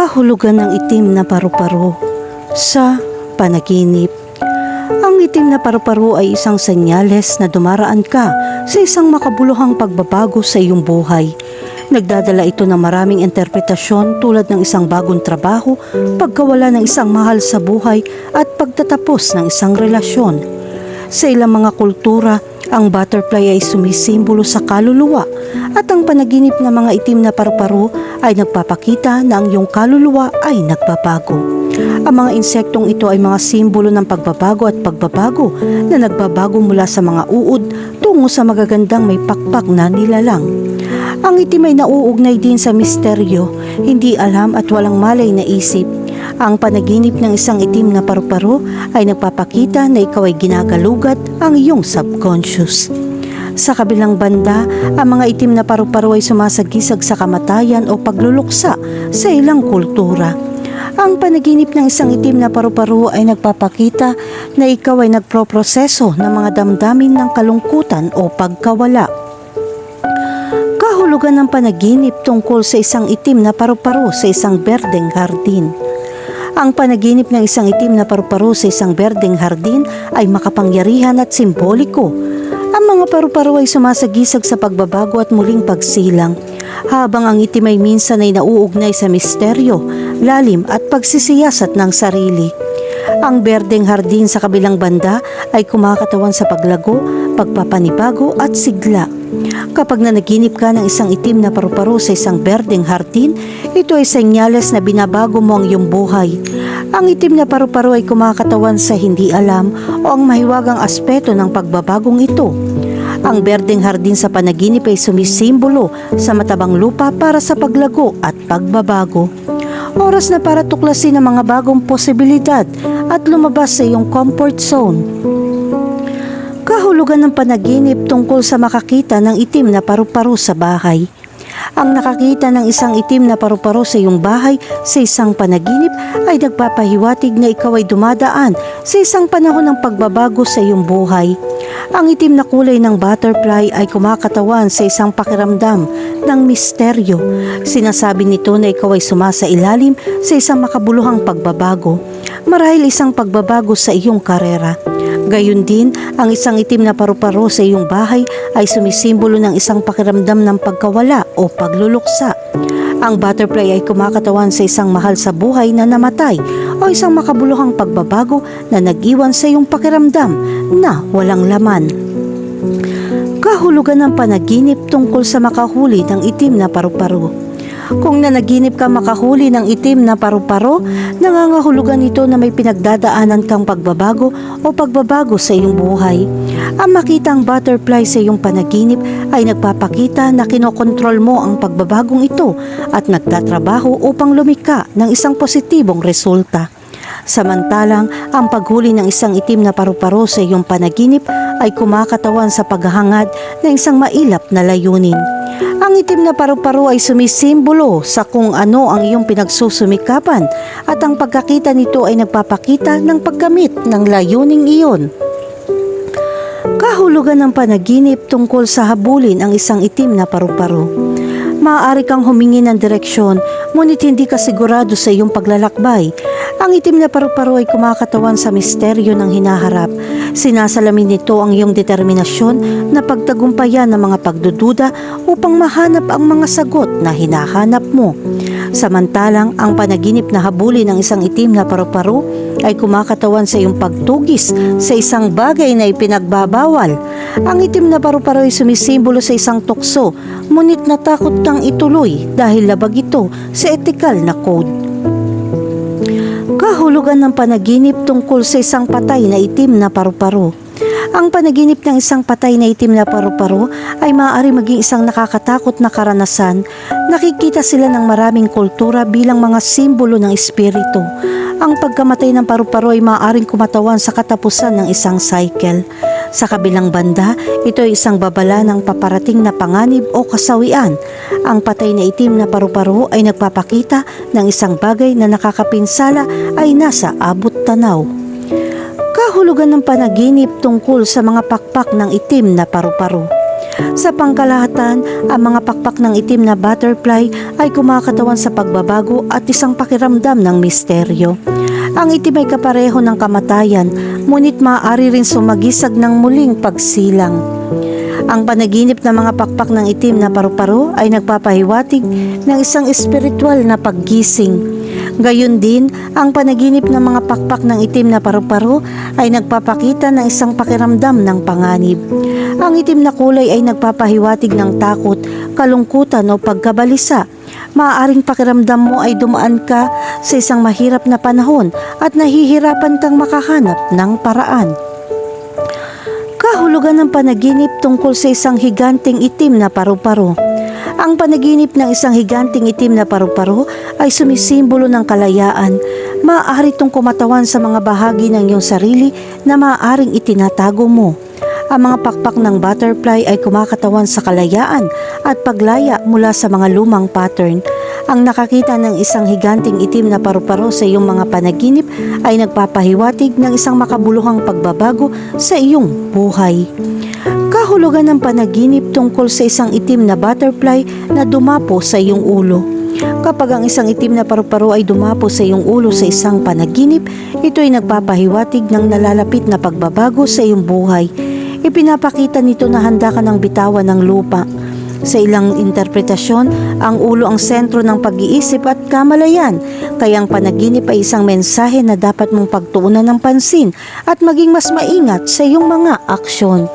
kahulugan ng itim na paru-paro sa panaginip. Ang itim na paru-paro ay isang senyales na dumaraan ka sa isang makabuluhang pagbabago sa iyong buhay. Nagdadala ito ng maraming interpretasyon tulad ng isang bagong trabaho, pagkawala ng isang mahal sa buhay at pagtatapos ng isang relasyon. Sa ilang mga kultura, ang butterfly ay sumisimbolo sa kaluluwa at ang panaginip ng mga itim na paru-paro ay nagpapakita na ang iyong kaluluwa ay nagbabago. Ang mga insektong ito ay mga simbolo ng pagbabago at pagbabago na nagbabago mula sa mga uod tungo sa magagandang may pakpak na nilalang. Ang itim ay nauugnay din sa misteryo, hindi alam at walang malay na isip. Ang panaginip ng isang itim na paru-paro ay nagpapakita na ikaw ay ginagalugat ang iyong subconscious. Sa kabilang banda, ang mga itim na paru-paro ay sumasagisag sa kamatayan o pagluluksa sa ilang kultura. Ang panaginip ng isang itim na paru-paro ay nagpapakita na ikaw ay nagproproseso ng mga damdamin ng kalungkutan o pagkawala. Kahulugan ng panaginip tungkol sa isang itim na paru-paro sa isang berdeng hardin. Ang panaginip ng isang itim na paru-paro sa isang berdeng hardin ay makapangyarihan at simboliko. Ang mga paru-paro ay sumasagisag sa pagbabago at muling pagsilang, habang ang itim ay minsan ay nauugnay sa misteryo, lalim at pagsisiyasat ng sarili. Ang berdeng hardin sa kabilang banda ay kumakatawan sa paglago, pagpapanibago at sigla. Kapag nanaginip ka ng isang itim na paru-paro sa isang berdeng hardin, ito ay senyales na binabago mo ang iyong buhay. Ang itim na paru-paro ay kumakatawan sa hindi alam o ang mahiwagang aspeto ng pagbabagong ito. Ang berdeng hardin sa panaginip ay sumisimbolo sa matabang lupa para sa paglago at pagbabago. Oras na para tuklasin ang mga bagong posibilidad at lumabas sa iyong comfort zone. Kahulugan ng panaginip tungkol sa makakita ng itim na paru-paro sa bahay. Ang nakakita ng isang itim na paru-paro sa iyong bahay sa isang panaginip ay nagpapahiwatig na ikaw ay dumadaan sa isang panahon ng pagbabago sa iyong buhay. Ang itim na kulay ng butterfly ay kumakatawan sa isang pakiramdam ng misteryo. Sinasabi nito na ikaw ay sumasa ilalim sa isang makabuluhang pagbabago. Marahil isang pagbabago sa iyong karera. Gayun din, ang isang itim na paru-paro sa iyong bahay ay sumisimbolo ng isang pakiramdam ng pagkawala o pagluluksa. Ang butterfly ay kumakatawan sa isang mahal sa buhay na namatay o isang makabuluhang pagbabago na nag-iwan sa iyong pakiramdam na walang laman. Kahulugan ng panaginip tungkol sa makahuli ng itim na paru-paro. Kung nanaginip ka makahuli ng itim na paru-paro, nangangahulugan ito na may pinagdadaanan kang pagbabago o pagbabago sa iyong buhay. Ang makitang butterfly sa iyong panaginip ay nagpapakita na kinokontrol mo ang pagbabagong ito at nagtatrabaho upang lumika ng isang positibong resulta. Samantalang, ang paghuli ng isang itim na paru-paro sa iyong panaginip ay kumakatawan sa paghahangad ng isang mailap na layunin. Ang itim na paru-paro ay sumisimbolo sa kung ano ang iyong pinagsusumikapan at ang pagkakita nito ay nagpapakita ng pagkamit ng layuning iyon. Kahulugan ng panaginip tungkol sa habulin ang isang itim na paru-paro. Maaari kang humingi ng direksyon, ngunit hindi ka sigurado sa iyong paglalakbay. Ang itim na paru-paro ay kumakatawan sa misteryo ng hinaharap. Sinasalamin nito ang iyong determinasyon na pagtagumpayan ng mga pagdududa upang mahanap ang mga sagot na hinahanap mo. Samantalang ang panaginip na habulin ng isang itim na paru-paro ay kumakatawan sa iyong pagtugis sa isang bagay na ipinagbabawal. Ang itim na paru-paro ay sumisimbolo sa isang tukso, ngunit natakot kang ituloy dahil labag ito sa etikal na code. Kahulugan ng panaginip tungkol sa isang patay na itim na paru-paro. Ang panaginip ng isang patay na itim na paru-paro ay maaari maging isang nakakatakot na karanasan. Nakikita sila ng maraming kultura bilang mga simbolo ng espiritu. Ang pagkamatay ng paru-paro ay maaaring kumatawan sa katapusan ng isang cycle. Sa kabilang banda, ito ay isang babala ng paparating na panganib o kasawian. Ang patay na itim na paru-paro ay nagpapakita ng isang bagay na nakakapinsala ay nasa abot tanaw. Kahulugan ng panaginip tungkol sa mga pakpak ng itim na paru-paro. Sa pangkalahatan, ang mga pakpak ng itim na butterfly ay kumakatawan sa pagbabago at isang pakiramdam ng misteryo. Ang itim ay kapareho ng kamatayan, ngunit maaari rin sumagisag ng muling pagsilang. Ang panaginip ng mga pakpak ng itim na paru-paro ay nagpapahiwatig ng isang espiritual na paggising. Gayon din, ang panaginip ng mga pakpak ng itim na paru-paro ay nagpapakita ng isang pakiramdam ng panganib. Ang itim na kulay ay nagpapahiwatig ng takot, kalungkutan o pagkabalisa. Maaaring pakiramdam mo ay dumaan ka sa isang mahirap na panahon at nahihirapan kang makahanap ng paraan. Kahulugan ng panaginip tungkol sa isang higanting itim na paru-paro. Ang panaginip ng isang higanting itim na paru-paro ay sumisimbolo ng kalayaan. Maaari itong kumatawan sa mga bahagi ng iyong sarili na maaaring itinatago mo. Ang mga pakpak ng butterfly ay kumakatawan sa kalayaan at paglaya mula sa mga lumang pattern. Ang nakakita ng isang higanting itim na paru-paro sa iyong mga panaginip ay nagpapahiwatig ng isang makabuluhang pagbabago sa iyong buhay. Kahulugan ng panaginip tungkol sa isang itim na butterfly na dumapo sa iyong ulo. Kapag ang isang itim na paru-paro ay dumapo sa iyong ulo sa isang panaginip, ito ay nagpapahiwatig ng nalalapit na pagbabago sa iyong buhay. Ipinapakita nito na handa ka ng bitawan ng lupa. Sa ilang interpretasyon, ang ulo ang sentro ng pag-iisip at kamalayan, kaya ang panaginip ay isang mensahe na dapat mong pagtuunan ng pansin at maging mas maingat sa iyong mga aksyon.